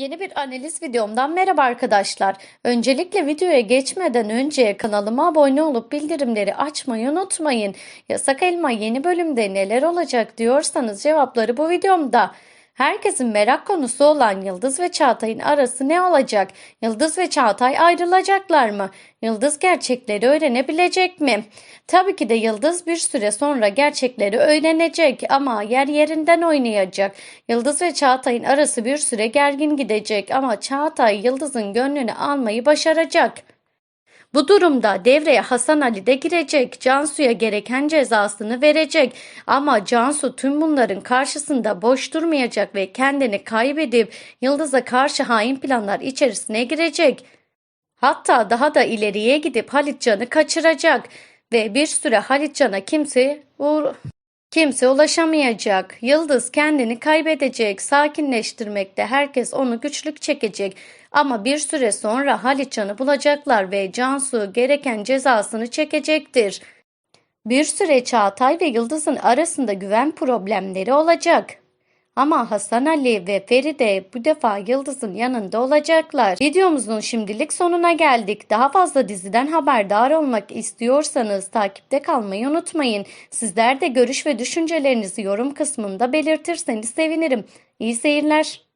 Yeni bir analiz videomdan merhaba arkadaşlar. Öncelikle videoya geçmeden önce kanalıma abone olup bildirimleri açmayı unutmayın. Yasak Elma yeni bölümde neler olacak diyorsanız cevapları bu videomda. Herkesin merak konusu olan Yıldız ve Çağatay'ın arası ne olacak? Yıldız ve Çağatay ayrılacaklar mı? Yıldız gerçekleri öğrenebilecek mi? Tabii ki de Yıldız bir süre sonra gerçekleri öğrenecek ama yer yerinden oynayacak. Yıldız ve Çağatay'ın arası bir süre gergin gidecek ama Çağatay Yıldız'ın gönlünü almayı başaracak. Bu durumda devreye Hasan Ali de girecek. Cansu'ya gereken cezasını verecek. Ama Cansu tüm bunların karşısında boş durmayacak ve kendini kaybedip Yıldız'a karşı hain planlar içerisine girecek. Hatta daha da ileriye gidip Halitcan'ı kaçıracak ve bir süre Halitcan'a kimse uğra- Kimse ulaşamayacak. Yıldız kendini kaybedecek. Sakinleştirmekte herkes onu güçlük çekecek. Ama bir süre sonra Halitcan'ı bulacaklar ve Cansu gereken cezasını çekecektir. Bir süre Çağatay ve Yıldız'ın arasında güven problemleri olacak. Ama Hasan Ali ve Feride bu defa Yıldız'ın yanında olacaklar. Videomuzun şimdilik sonuna geldik. Daha fazla diziden haberdar olmak istiyorsanız takipte kalmayı unutmayın. Sizler de görüş ve düşüncelerinizi yorum kısmında belirtirseniz sevinirim. İyi seyirler.